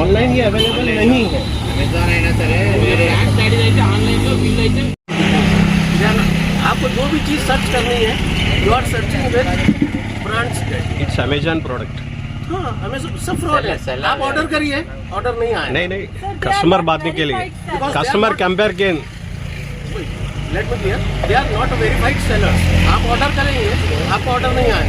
Online ये available नहीं है। आपको जो भी चीज़ सर्च करनी है you are searching with brands it's Amazon product हाँ हमें सब फ्रॉड है। आप ऑर्डर करिए ऑर्डर नहीं आया। नहीं नहीं कस्टमर बांधने के लिए। कस्टमर कंपेयर के आप ऑर्डर करेंगे आपको ऑर्डर नहीं आया।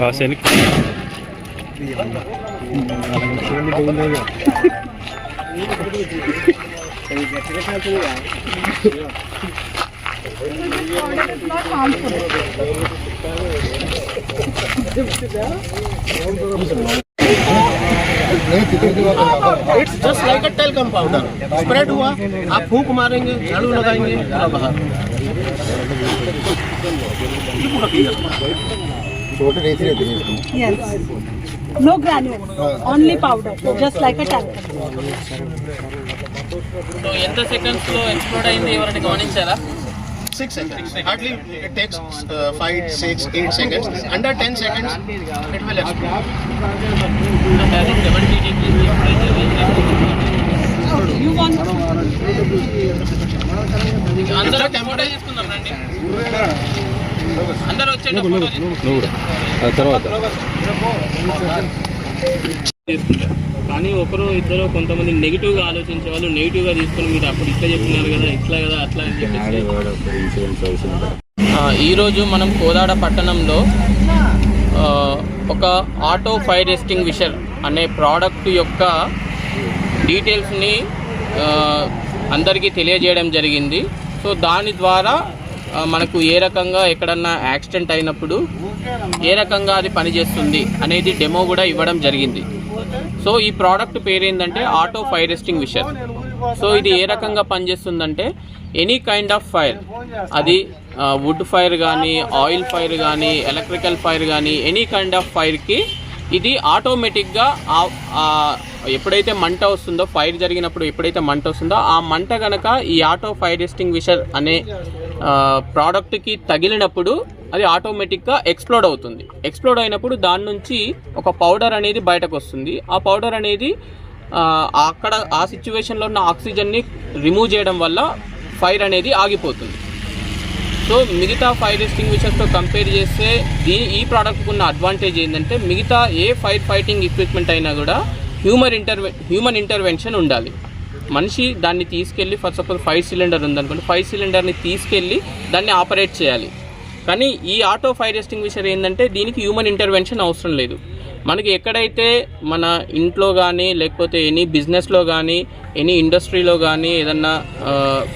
Ah seni. It's just like a talcum powder spread हुआ आप फूंक मारेंगे झाड़ू लगाएंगे पूरा बाहर ये पूरा clear। Yes. No granules, only powder, just like a talcum. So ఎంత సెకండ్స్ లో ఎక్స్ప్లోడ్ అయింది ఎవరైనా గమనించారా Six seconds. Hardly it takes uh, five, six, eight seconds. Under ten seconds, it will explode. అందరూ ఫోటో తీసుకుందాం అందరూ వచ్చేట ఫోటో తీసుకుందాం. తీసుకుంటారు. కానీ ఒకరు ఇద్దరు కొంతమంది నెగిటివ్గా ఆలోచించే వాళ్ళు నెగిటివ్గా తీసుకొని మీరు అప్పుడు ఇట్లా చెప్పినారు కదా ఇట్లా కదా అట్లా అని చెప్పేసి. ఆ, ఈరోజు మనం కోదాడ పట్టణంలో ఆ, ఒక ఆటో ఫైర్ ఎస్టింగ్విషర్ అనే ప్రోడక్ట్ యొక్క డీటెయిల్స్ని అందరికీ తెలియజేయడం జరిగింది. సో దాని ద్వారా మనకు ఏ రకంగా ఎక్కడన్నా యాక్సిడెంట్ అయినప్పుడు ఏ రకంగా అది పనిచేస్తుంది అనేది డెమో కూడా ఇవ్వడం జరిగింది. సో ఈ ప్రోడక్ట్ పేరు ఏంటంటే ఆటో ఫైర్ ఎస్టింగ్విషర్ సో ఇది ఏ రకంగా పనిచేస్తుందంటే ఎనీ కైండ్ ఆఫ్ ఫైర్ అది వుడ్ ఫైర్ కానీ ఆయిల్ ఫైర్ కానీ ఎలక్ట్రికల్ ఫైర్ కానీ ఎనీ కైండ్ ఆఫ్ ఫైర్కి ఇది ఆటోమేటిక్గా ఎప్పుడైతే మంట వస్తుందో ఫైర్ జరిగినప్పుడు ఎప్పుడైతే మంట వస్తుందో ఆ మంట కనుక ఈ ఆటో ఫైర్ ఎస్టింగ్విషర్ అనే ప్రోడక్ట్కి తగిలినప్పుడు అది ఆటోమేటిక్గా ఎక్స్ప్లోడ్ అవుతుంది. ఎక్స్ప్లోడ్ అయినప్పుడు దాని నుంచి ఒక పౌడర్ అనేది బయటకు వస్తుంది. ఆ పౌడర్ అనేది అక్కడ ఆ సిచ్యువేషన్లో ఉన్న ఆక్సిజన్ని రిమూవ్ చేయడం వల్ల ఫైర్ అనేది ఆగిపోతుంది. సో మిగతా ఫైర్ ఎక్స్టింగ్విషర్స్తో కంపేర్ చేస్తే దీ ఈ ప్రోడక్ట్కి ఉన్న అడ్వాంటేజ్ ఏంటంటే మిగతా ఏ ఫైర్ ఫైటింగ్ ఎక్విప్మెంట్ అయినా కూడా హ్యూమన్ ఇంటర్వె హ్యూమన్ ఇంటర్వెన్షన్ ఉండాలి. మనిషి దాన్ని తీసుకెళ్ళి ఫస్ట్ సపోజ్ ఫైవ్ సిలిండర్ ఉందనుకోండి. ఫైవ్ సిలిండర్ని తీసుకెళ్ళి దాన్ని ఆపరేట్ చేయాలి. కానీ ఈ ఆటో ఫైర్ ఎస్టింగ్విషర్ ఏంటంటే దీనికి హ్యూమన్ ఇంటర్వెన్షన్ అవసరం లేదు. మనకి ఎక్కడైతే మన ఇంట్లో కానీ లేకపోతే ఎనీ బిజినెస్లో కానీ ఎనీ ఇండస్ట్రీలో కానీ ఏదన్నా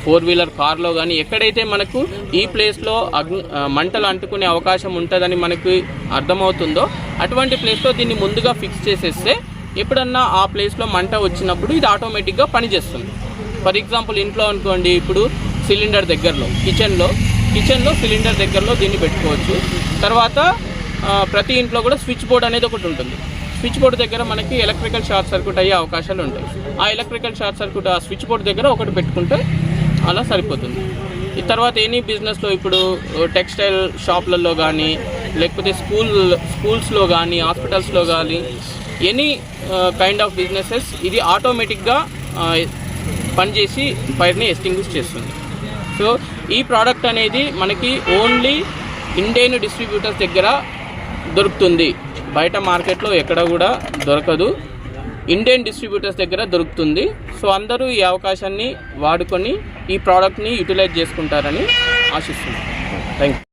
ఫోర్ వీలర్ కార్లో కానీ ఎక్కడైతే మనకు ఈ ప్లేస్లో అగ్ని మంటలు అంటుకునే అవకాశం ఉంటుందని మనకు అర్థమవుతుందో అటువంటి ప్లేస్లో దీన్ని ముందుగా ఫిక్స్ చేసేస్తే ఎప్పుడన్నా ఆ ప్లేస్లో మంట వచ్చినప్పుడు ఇది ఆటోమేటిక్గా పనిచేస్తుంది. ఫర్ ఎగ్జాంపుల్ ఇంట్లో అనుకోండి ఇప్పుడు సిలిండర్ దగ్గరలో కిచెన్లో కిచెన్లో సిలిండర్ దగ్గరలో దీన్ని పెట్టుకోవచ్చు. తర్వాత ప్రతి ఇంట్లో కూడా స్విచ్ బోర్డ్ అనేది ఒకటి ఉంటుంది. స్విచ్ బోర్డ్ దగ్గర మనకి ఎలక్ట్రికల్ షార్ట్ సర్క్యూట్ అయ్యే అవకాశాలు ఉంటాయి. ఆ ఎలక్ట్రికల్ షార్ట్ సర్క్యూట్ ఆ స్విచ్ బోర్డ్ దగ్గర ఒకటి పెట్టుకుంటే అలా సరిపోతుంది. ఈ తర్వాత ఎనీ బిజినెస్లో ఇప్పుడు టెక్స్టైల్ షాప్లలో కానీ లేకపోతే స్కూల్ స్కూల్స్లో కానీ హాస్పిటల్స్లో కానీ ఎనీ కైండ్ ఆఫ్ బిజినెసెస్ ఇది ఆటోమేటిక్గా పనిచేసి ఫైర్ని ఎస్టింగ్విష్ చేస్తుంది. సో ఈ ప్రోడక్ట్ అనేది మనకి ఓన్లీ ఇండియన్ డిస్ట్రిబ్యూటర్స్ దగ్గర దొరుకుతుంది. బయట మార్కెట్లో ఎక్కడ కూడా దొరకదు. ఇండియన్ డిస్ట్రిబ్యూటర్స్ దగ్గర దొరుకుతుంది. సో అందరూ ఈ అవకాశాన్ని వాడుకొని ఈ ప్రోడక్ట్ని యూటిలైజ్ చేసుకుంటారని ఆశిస్తున్నాను థ్యాంక్ యూ